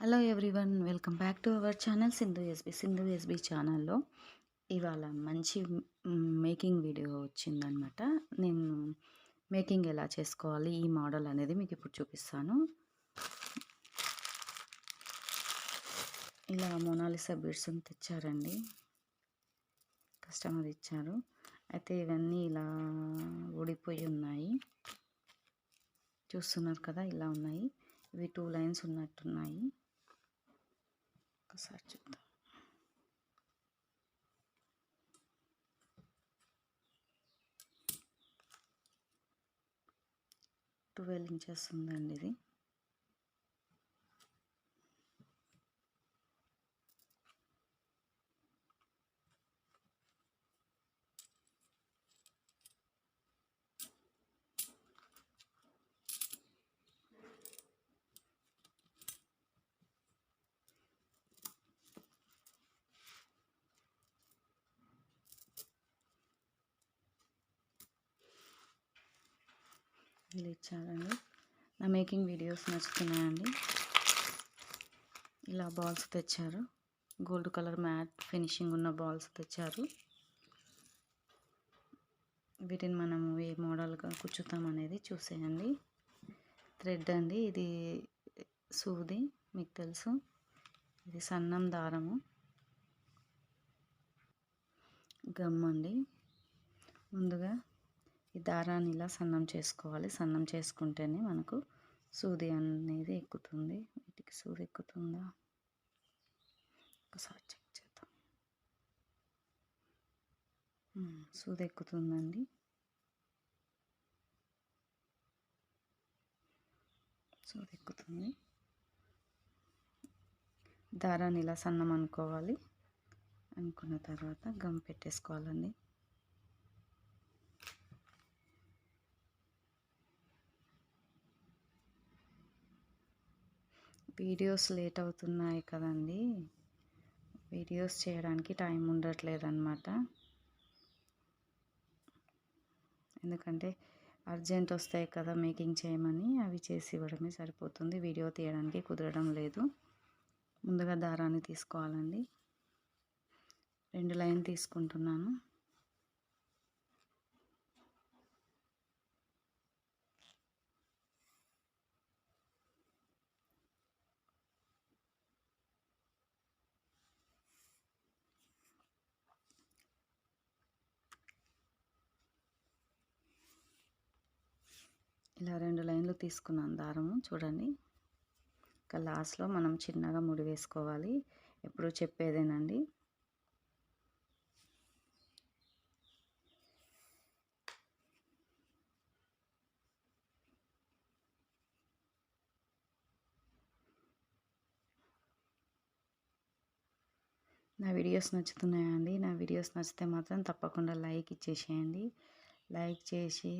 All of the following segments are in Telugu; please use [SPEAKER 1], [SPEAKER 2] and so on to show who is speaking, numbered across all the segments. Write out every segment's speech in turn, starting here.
[SPEAKER 1] Hello everyone welcome back to our channel Sindhu SB Sindhu SB ఛానల్లో ఇవాళ మంచి మేకింగ్ వీడియో వచ్చిందనమాట నేను మేకింగ్ ఎలా చేసుకోవాలి ఈ మోడల్ అనేది మీకు ఇప్పుడు చూపిస్తాను. ఇలా మోనాలిసా బీడ్స్ని తెచ్చారండి. కస్టమర్ ఇచ్చారు. అయితే ఇవన్నీ ఇలా ఊడిపోయి ఉన్నాయి. చూస్తున్నారు కదా ఇలా ఉన్నాయి. ఇవి టూ లైన్స్ ఉన్నట్టున్నాయి. ఒక్కసారి చెప్తా ట్వెల్వ్ ఇంచెస్ ఉందండి ఇది. ఇలా ఇచ్చారండి నా మేకింగ్ వీడియోస్ నచ్చుతున్నాయండి. ఇలా బాల్స్ తెచ్చారు. గోల్డ్ కలర్ మ్యాట్ ఫినిషింగ్ ఉన్న బాల్స్ తెచ్చారు. వీటిని మనము ఏ మోడల్గా కూర్చుతాం అనేది చూసేయండి. థ్రెడ్ అండి. ఇది సూది మీకు తెలుసు. ఇది సన్నం దారము. గమ్ అండి. ముందుగా ఈ దారాన్ని ఇలా సన్నం చేసుకోవాలి. సన్నం చేసుకుంటేనే మనకు సూది అనేది ఎక్కుతుంది. వీటికి సూది ఎక్కుతుందా? ఒకసారి చెక్ చేద్దాం. సూది ఎక్కుతుందండి. సూది ఎక్కుతుంది. దారాన్ని ఇలా సన్నం అనుకోవాలి. అనుకున్న తర్వాత గమ్ పెట్టేసుకోవాలండి. వీడియోస్ లేట్ అవుతున్నాయి కదండి. వీడియోస్ చేయడానికి టైం ఉండట్లేదు అనమాట ఎందుకంటే అర్జెంట్ వస్తాయి కదా మేకింగ్ చేయమని అవి చేసి ఇవ్వడమే సరిపోతుంది. వీడియో తీయడానికి కుదరడం లేదు. ముందుగా దారాన్ని తీసుకోవాలండి. రెండు లైన్ తీసుకుంటున్నాను. ఇలా రెండు లైన్లు తీసుకున్నాను దారము. చూడండి. ఇంకా లాస్ట్లో మనం చిన్నగా ముడి వేసుకోవాలి. ఎప్పుడు చెప్పేదేనండి. నా వీడియోస్ నచ్చుతున్నాయండి నా వీడియోస్ నచ్చితే మాత్రం తప్పకుండా లైక్ ఇచ్చేసేయండి. లైక్ చేసి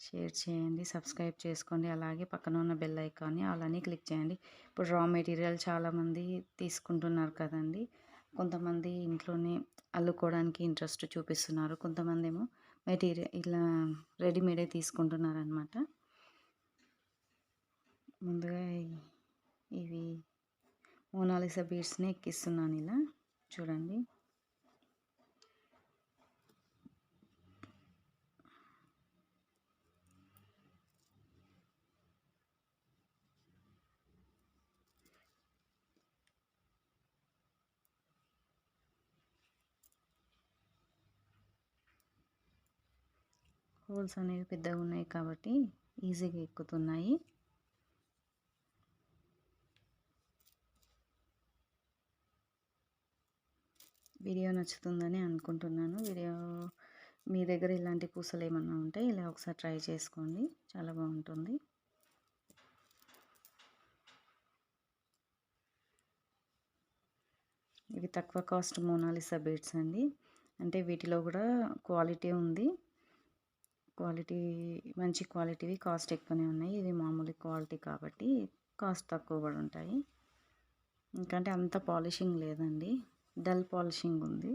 [SPEAKER 1] షేర్ చేయండి సబ్స్క్రైబ్ చేసుకోండి. అలాగే పక్కన ఉన్న బెల్ ఐకాన్ని అలానే క్లిక్ చేయండి. ఇప్పుడు రా మెటీరియల్ చాలామంది తీసుకుంటున్నారు కదండి. కొంతమంది ఇంట్లోనే అల్లుకోవడానికి ఇంట్రెస్ట్ చూపిస్తున్నారు. కొంతమంది ఏమో మెటీరియల్ ఇలా రెడీమేడే తీసుకుంటున్నారు అనమాట ముందుగా ఇవి మోనాలిసా బీడ్స్ని ఎక్కిస్తున్నాను ఇలా. చూడండి. హోల్స్ అనేవి పెద్దగా ఉన్నాయి కాబట్టి ఈజీగా ఎక్కుతున్నాయి. వీడియో నచ్చుతుందని అనుకుంటున్నాను. వీడియో మీ దగ్గర ఇలాంటి పూసలు ఏమన్నా ఉంటే ఇలా ఒకసారి ట్రై చేసుకోండి. చాలా బాగుంటుంది. ఇవి తక్కువ కాస్ట్ మోనాలిసా బీడ్స్ అండి. అంటే వీటిలో కూడా క్వాలిటీ ఉంది. క్వాలిటీ మంచి క్వాలిటీవి కాస్ట్ ఎక్కువనే ఉన్నాయి. ఇవి మామూలు క్వాలిటీ కాబట్టి కాస్ట్ తక్కువ కూడా ఉంటాయి. ఎందుకంటే అంత పాలిషింగ్ లేదండి. డల్ పాలిషింగ్ ఉంది.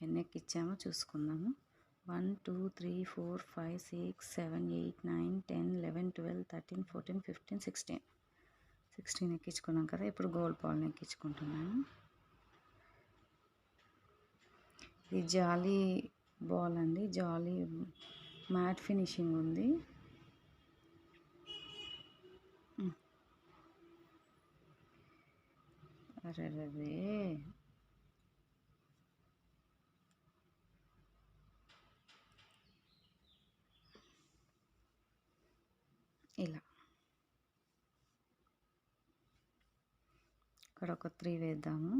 [SPEAKER 1] ఎన్ని ఎక్కిచ్చామో చూసుకుందాము. One two three four five six seven eight nine ten eleven twelve thirteen fourteen fifteen sixteen. Sixteen ఎక్కించుకున్నాం కదా ఇప్పుడు గోల్డ్ బాల్ని ఎక్కించుకుంటున్నాను. ఇది జాలీ బాల్ అండి జాలీ మ్యాట్ ఫినిషింగ్ ఉంది. అరే ఇలా. ఇక్కడ ఒక త్రీ వేద్దాము.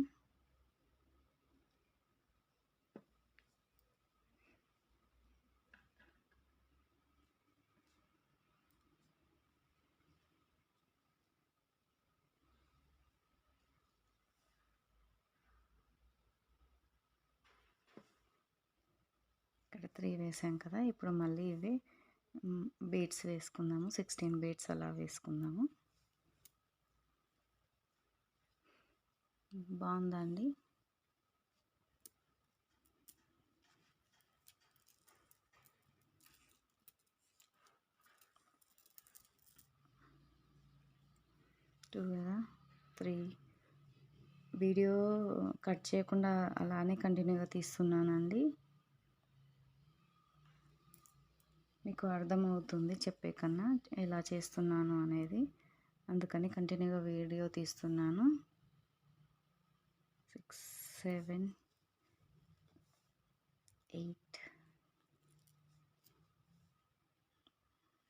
[SPEAKER 1] ఇక్కడ త్రీ వేసాం కదా ఇప్పుడు మళ్ళీ ఇవి బీడ్స్ వేసుకుందాము. సిక్స్టీన్ బీడ్స్ అలా వేసుకుందాము. బాగుందండి టూ కదా త్రీ వీడియో కట్ చేయకుండా అలానే కంటిన్యూగా తీస్తున్నానండి. మీకు అర్థమవుతుంది చెప్పే కన్నా ఎలా చేస్తున్నాను అనేది. అందుకని కంటిన్యూగా వీడియో తీస్తున్నాను. Six seven eight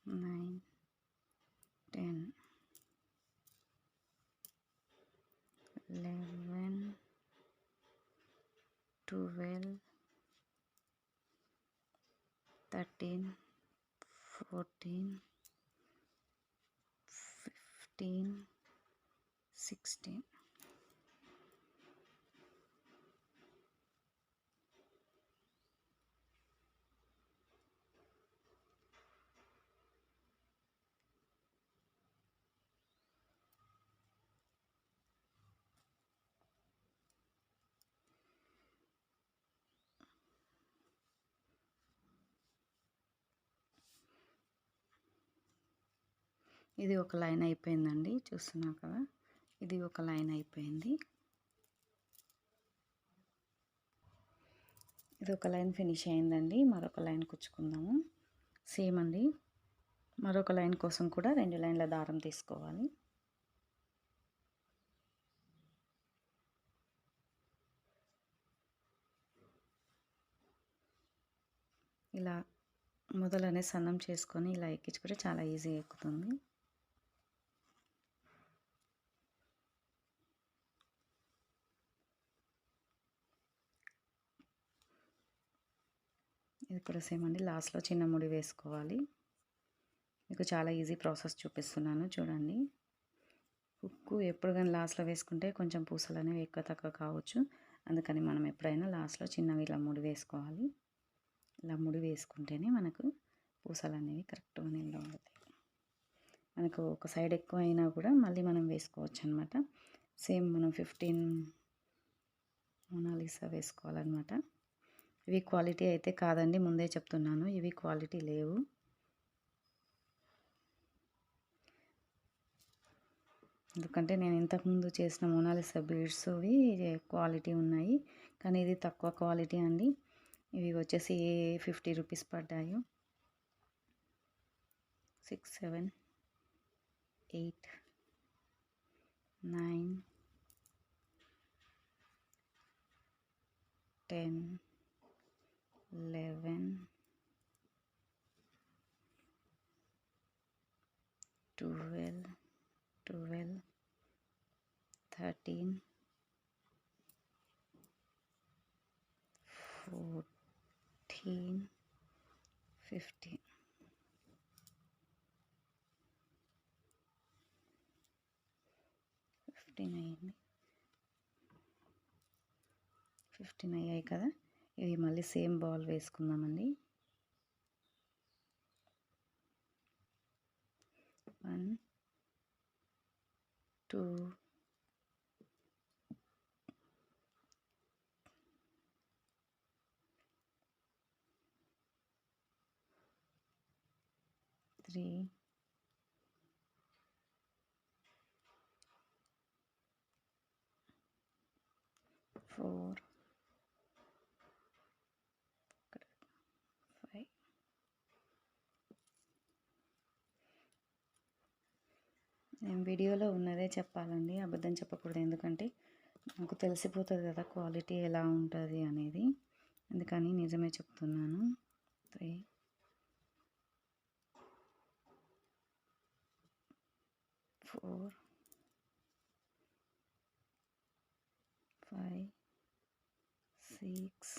[SPEAKER 1] nine ten eleven twelve thirteen fourteen fifteen sixteen ఇది ఒక లైన్ అయిపోయిందండి చూస్తున్నా కదా? ఇది ఒక లైన్ అయిపోయింది. ఇది ఒక లైన్ ఫినిష్ అయిందండి మరొక లైన్ కుచ్చుకుందాము. సేమ్ అండి మరొక లైన్ కోసం కూడా రెండు లైన్ల దారం తీసుకోవాలి. ఇలా మొదలనే సన్నం చేసుకొని ఇలా ఎక్కించుకుంటే చాలా ఈజీగా ఎక్కుతుంది. ఇది సేమ్ అండి లాస్ట్లో చిన్న ముడి వేసుకోవాలి. మీకు చాలా ఈజీ ప్రాసెస్ చూపిస్తున్నాను. చూడండి. ఉక్కు ఎప్పుడు కానీ లాస్ట్లో వేసుకుంటే కొంచెం పూసలు అనేవి ఎక్కువ తక్కువ కావచ్చు. అందుకని మనం ఎప్పుడైనా లాస్ట్లో చిన్నవి ఇలా ముడి వేసుకోవాలి. ఇలా ముడి వేసుకుంటేనే మనకు పూసలు అనేవి కరెక్ట్గా నిలబడతాయి మనకు ఒక సైడ్ ఎక్కువ అయినా కూడా మళ్ళీ మనం వేసుకోవచ్చు అనమాట సేమ్ మనం ఫిఫ్టీన్ మొనాలిసా వేసుకోవాలన్నమాట. ఇవి క్వాలిటీ అయితే కాదండి ముందే చెప్తున్నాను. ఇవి క్వాలిటీ లేవు. ఎందుకంటే నేను ఇంతకుముందు చేసిన మొనాలిసా బీడ్స్వి క్వాలిటీ ఉన్నాయి. కానీ ఇది తక్కువ క్వాలిటీ అండి. ఇవి వచ్చేసి ఫిఫ్టీ రూపీస్ పడ్డాయి. Six seven eight nine ten eleven twelve twelve thirteen fourteen fifteen fifteen అయ్యింది ఫిఫ్టీన్ అయ్యాయి కదా ఇది మళ్ళీ సేమ్ బౌల్ వేసుకుందామండి. వన్ టూ త్రీ ఫోర్ వీడియోలో ఉన్నదే చెప్పాలండి. అబద్ధం చెప్పకూడదు. ఎందుకంటే నాకు తెలిసిపోతుంది కదా క్వాలిటీ ఎలా ఉంటుంది అనేది. అందుకని నిజమే చెప్తున్నాను. Three. Four. Five. Six.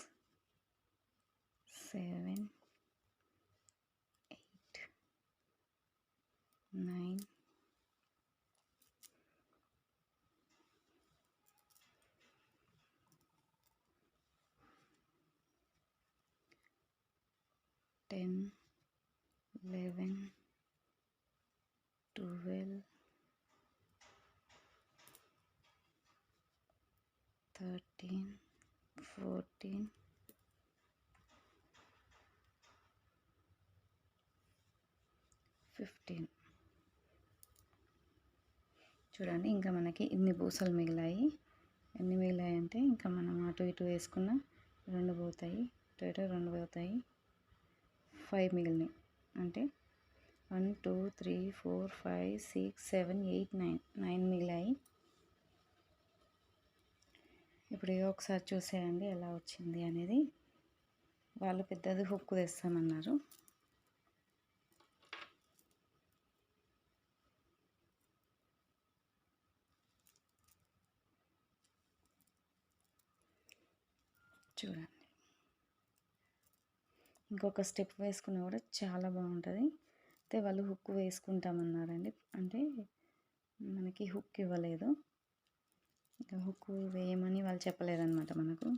[SPEAKER 1] Seven eight nine ten eleven twelve thirteen fourteen fifteen చూడండి ఇంకా మనకి ఇన్ని పూసలు మిగిలాయి. ఎన్ని మిగిలాయి అంటే ఇంకా మనం అటు ఇటు వేసుకున్న రెండు పోతాయి. ఇటు ఇటు రెండు పోతాయి. ఫైవ్ మిగిలినాయి. అంటే one two three four five six seven eight nine nine మిగిలాయి. ఇప్పుడు ఏ ఒకసారి చూసేయండి ఎలా వచ్చింది అనేది. వాళ్ళు పెద్దది హుక్కు తెస్తామన్నారు. చూడండి. ఇంకొక స్టెప్ వేసుకున్నా కూడా చాలా బాగుంటుంది. అయితే వాళ్ళు హుక్ వేసుకుంటామన్నారండి. అంటే మనకి హుక్ ఇవ్వలేదు. ఇంకా హుక్ వేయమని వాళ్ళు చెప్పలేదన్నమాట మనకు.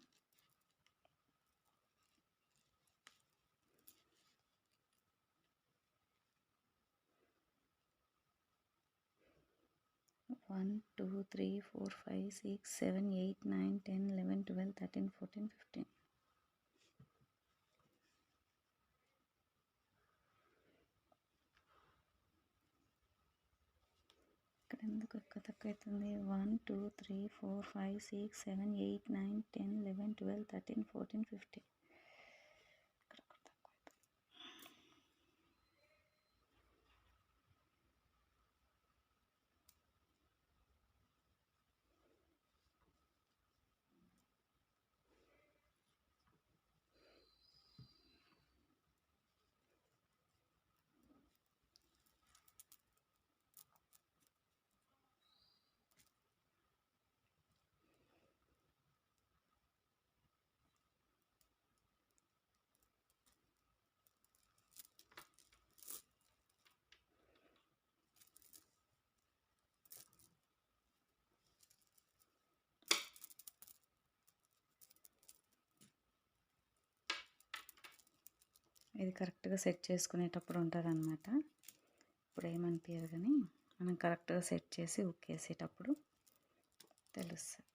[SPEAKER 1] One two three four five six seven eight nine ten eleven twelve thirteen fourteen fifteen. ఇక్కడ ఎందుకు ఎక్కువ తక్కువ అవుతుంది? One two three four five six seven eight nine ten eleven twelve thirteen fourteen fifteen. ఇది కరెక్ట్గా సెట్ చేసుకునేటప్పుడు ఉంటుందన్నమాట. ఇప్పుడు ఏమనిపించదు కానీ మనం కరెక్ట్గా సెట్ చేసి ఉక్కేసేటప్పుడు తెలుస్తుంది.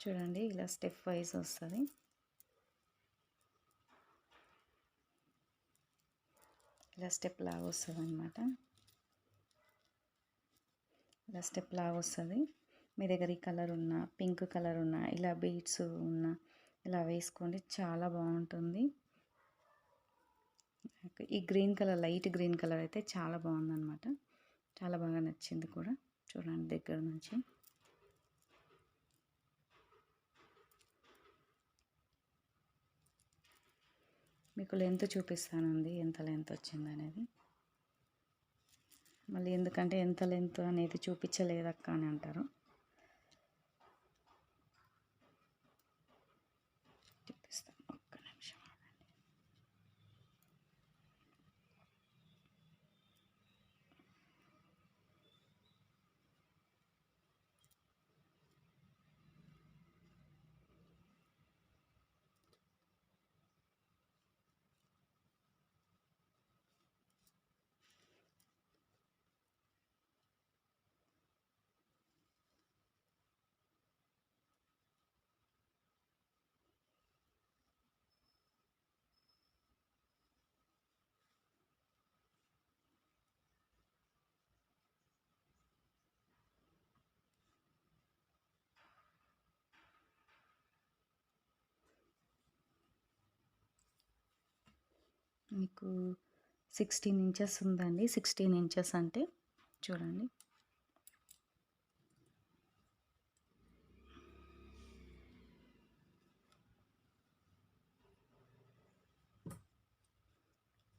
[SPEAKER 1] చూడండి ఇలా స్టెప్ వైజ్ వస్తుంది. ఇలా స్టెప్ లాగా వస్తుంది అనమాట ఇలా స్టెప్ లాగా వస్తుంది. మీ దగ్గర ఈ కలర్ ఉన్న పింక్ కలర్ ఉన్న ఇలా బీట్స్ ఉన్న ఇలా వేసుకోండి. చాలా బాగుంటుంది. ఈ green colour light green colour అయితే చాలా బాగుందన్నమాట. చాలా బాగా నచ్చింది కూడా. చూడండి దగ్గర నుంచి. మీకు లెంత్ చూపిస్తానండి ఎంత లెంత్ వచ్చింది అనేది మళ్ళీ ఎందుకంటే ఎంత లెంత్ అనేది చూపించలేదక్క అని అంటారు. మీకు సిక్స్టీన్ ఇంచెస్ ఉందండి. సిక్స్టీన్ ఇంచెస్ అంటే చూడండి.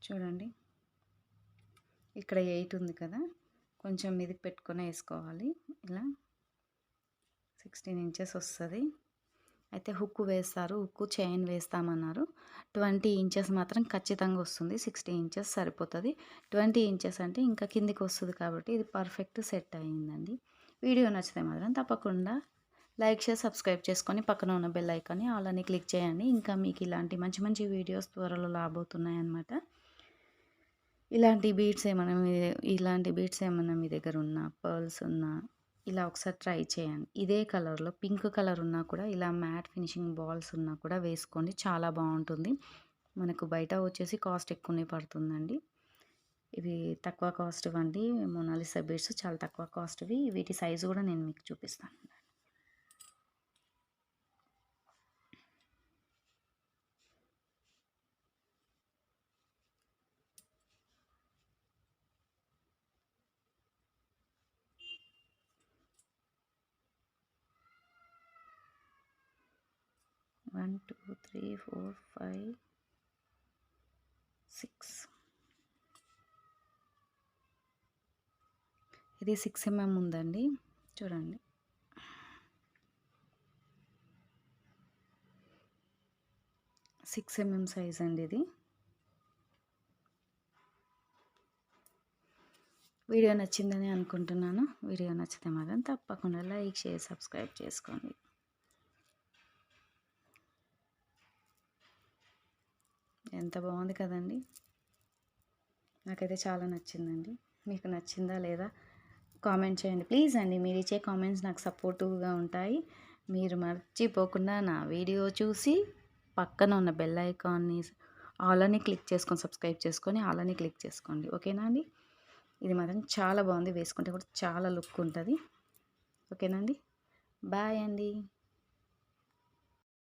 [SPEAKER 1] చూడండి. ఇక్కడ ఎయిట్ ఉంది కదా. కొంచెం మీదకి పెట్టుకొని వేసుకోవాలి. ఇలా సిక్స్టీన్ ఇంచెస్ వస్తుంది. అయితే హుక్కు వేస్తారు. హుక్కు చైన్ వేస్తామన్నారు. ట్వంటీ ఇంచెస్ మాత్రం ఖచ్చితంగా వస్తుంది. సిక్స్టీ ఇంచెస్ సరిపోతుంది. ట్వంటీ ఇంచెస్ అంటే ఇంకా కిందికి వస్తుంది కాబట్టి ఇది పర్ఫెక్ట్ సెట్ అయ్యిందండి. వీడియో నచ్చితే మాత్రం తప్పకుండా లైక్ షేర్ సబ్స్క్రైబ్ చేసుకొని పక్కన ఉన్న బెల్ ఐకాన్ని ఆల్ క్లిక్ చేయండి. ఇంకా మీకు ఇలాంటి మంచి మంచి వీడియోస్ త్వరలో రాబోతున్నాయి అన్నమాట ఇలాంటి బీట్స్ ఏమైనా ఇలాంటి బీట్స్ ఏమైనా మీ దగ్గర ఉన్న పర్ల్స్ ఉన్నా ఇలా ఒకసారి ట్రై చేయండి. ఇదే కలర్లో పింక్ కలర్ ఉన్నా కూడా ఇలా మ్యాట్ ఫినిషింగ్ బాల్స్ ఉన్నా కూడా వేసుకోండి. చాలా బాగుంటుంది. మనకు బయట వచ్చేసి కాస్ట్ ఎక్కువనే పడుతుందండి. ఇవి తక్కువ కాస్ట్ అండి మొనాలిసా బీడ్స్ చాలా తక్కువ కాస్ట్వి. వీటి సైజు కూడా నేను మీకు చూపిస్తాను. One two three four five six. ఇది సిక్స్ ఎంఎం ఉందండి. చూడండి. సిక్స్ ఎంఎం సైజ్ అండి ఇది. వీడియో నచ్చిందని అనుకుంటున్నాను. వీడియో నచ్చితే మాత్రం తప్పకుండా లైక్ షేర్ సబ్స్క్రైబ్ చేసుకోండి. ఎంత బాగుంది కదండి. నాకైతే చాలా నచ్చిందండి. మీకు నచ్చిందా లేదా కామెంట్ చేయండి. ప్లీజ్ అండి మీరు ఇచ్చే కామెంట్స్ నాకు సపోర్టివ్గా ఉంటాయి. మీరు మర్చిపోకుండా నా వీడియో చూసి పక్కన ఉన్న బెల్ ఐకాన్ని ఆలని క్లిక్ చేసుకొని సబ్స్క్రైబ్ చేసుకొని ఆలని క్లిక్ చేసుకోండి. ఓకేనా అండి? ఇది మాత్రం చాలా బాగుంది. వేసుకుంటే కూడా చాలా లుక్ ఉంటుంది. ఓకేనా అండి? బాయ్ అండి.